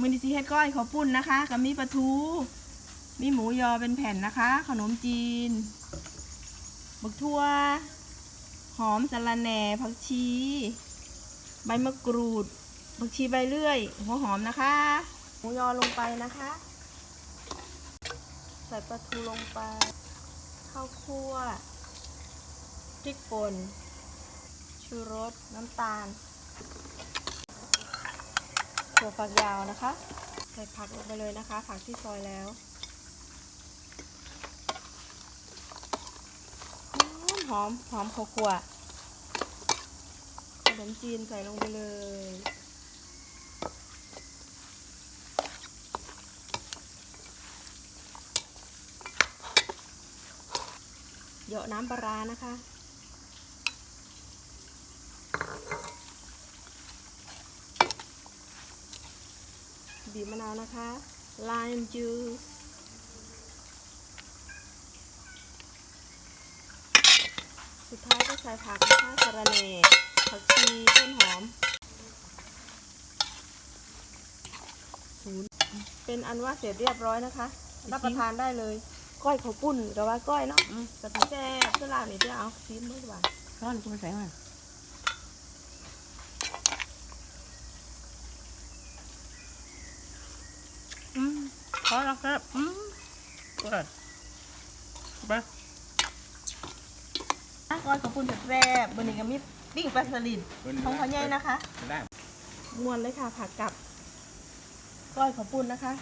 มือดิซีเฮ็ดก้อยข้าวปุ้นนะคะกับมีปลาทูมีหมูยอเป็นแผ่นนะคะ ขนมจีนบักทั่ว หอมสะระแหน่ผักชี ใบมะกรูดผักชีใบเลื่อย หัวหอมนะคะ หมูยอลงไปนะคะ ใส่ปลาทูลงไป ข้าวคั่วพริกป่นชูรสน้ำตาล ถั่วฝักยาวนะคะ ใส่ผักลงไปเลยนะคะ ผักที่ซอยแล้ว หอมหอมข้าวคั่วขนมจีนใส่ลงไปเลยเหยาะน้ำปลานะคะ บีบมะนาวนะคะ lime juice สุดท้ายก็ใส่ผักนะคะสะระแหน่ผักชีต้นหอมศูนย์เป็นอันว่าเสร็จเรียบร้อยนะคะ รับประทานได้เลย ก้อยข้าวปุ้นกับว่าก้อยเนาะกระถิ่นแซ่บเพื่อลาบนี่เดี๋ยวเอาซีมด้วยดีกว่าร้อนกูมาใส่มัน พอแล้วครับอืมเปิดไปอะก้อยข้าวปุ้นแซ่บๆบนนี้ก็มีปิ้งปลาสลิดของพ่อใหญ่นะคะ ได้มวนเลยค่ะผักกับก้อยข้าวปุ้นนะคะ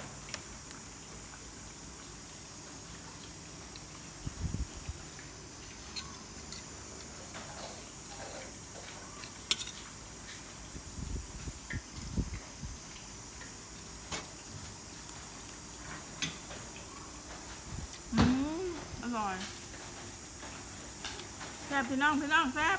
ร่อยแซ่บพี่น้องพี่น้องแซ่บ